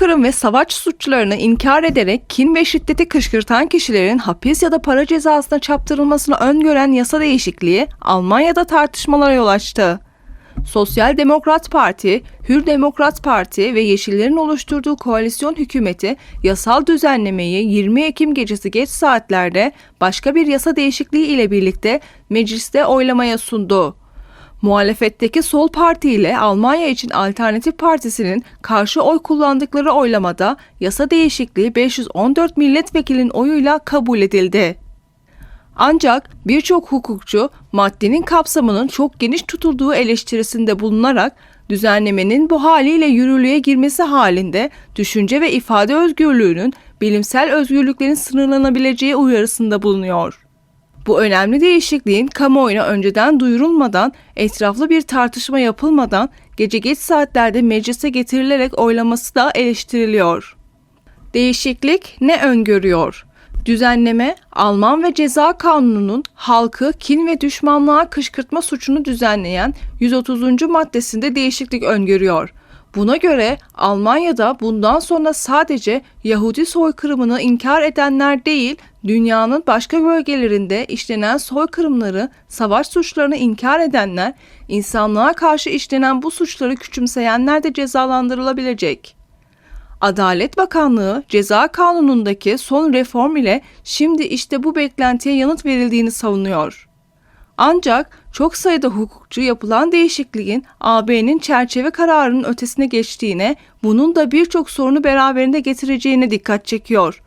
Kırım ve savaş suçlarını inkar ederek kin ve şiddeti kışkırtan kişilerin hapis ya da para cezasına çarptırılmasını öngören yasa değişikliği Almanya'da tartışmalara yol açtı. Sosyal Demokrat Parti, Hür Demokrat Parti ve Yeşillerin oluşturduğu koalisyon hükümeti yasal düzenlemeyi 20 Ekim gecesi geç saatlerde başka bir yasa değişikliği ile birlikte mecliste oylamaya sundu. Muhalefetteki Sol Parti ile Almanya için Alternatif Partisi'nin karşı oy kullandıkları oylamada yasa değişikliği 514 milletvekilinin oyuyla kabul edildi. Ancak birçok hukukçu maddenin kapsamının çok geniş tutulduğu eleştirisinde bulunarak düzenlemenin bu haliyle yürürlüğe girmesi halinde düşünce ve ifade özgürlüğünün bilimsel özgürlüklerin sınırlanabileceği uyarısında bulunuyor. Bu önemli değişikliğin kamuoyuna önceden duyurulmadan, etraflı bir tartışma yapılmadan gece geç saatlerde meclise getirilerek oylaması da eleştiriliyor. Değişiklik ne öngörüyor? Düzenleme, Alman ve Ceza Kanunu'nun halkı kin ve düşmanlığa kışkırtma suçunu düzenleyen 130. maddesinde değişiklik öngörüyor. Buna göre Almanya'da bundan sonra sadece Yahudi soykırımını inkar edenler değil, dünyanın başka bölgelerinde işlenen soykırımları, savaş suçlarını inkar edenler, insanlığa karşı işlenen bu suçları küçümseyenler de cezalandırılabilecek. Adalet Bakanlığı ceza kanunundaki son reform ile şimdi işte bu beklentiye yanıt verildiğini savunuyor. Ancak çok sayıda hukukçu yapılan değişikliğin AB'nin çerçeve kararının ötesine geçtiğine, bunun da birçok sorunu beraberinde getireceğine dikkat çekiyor.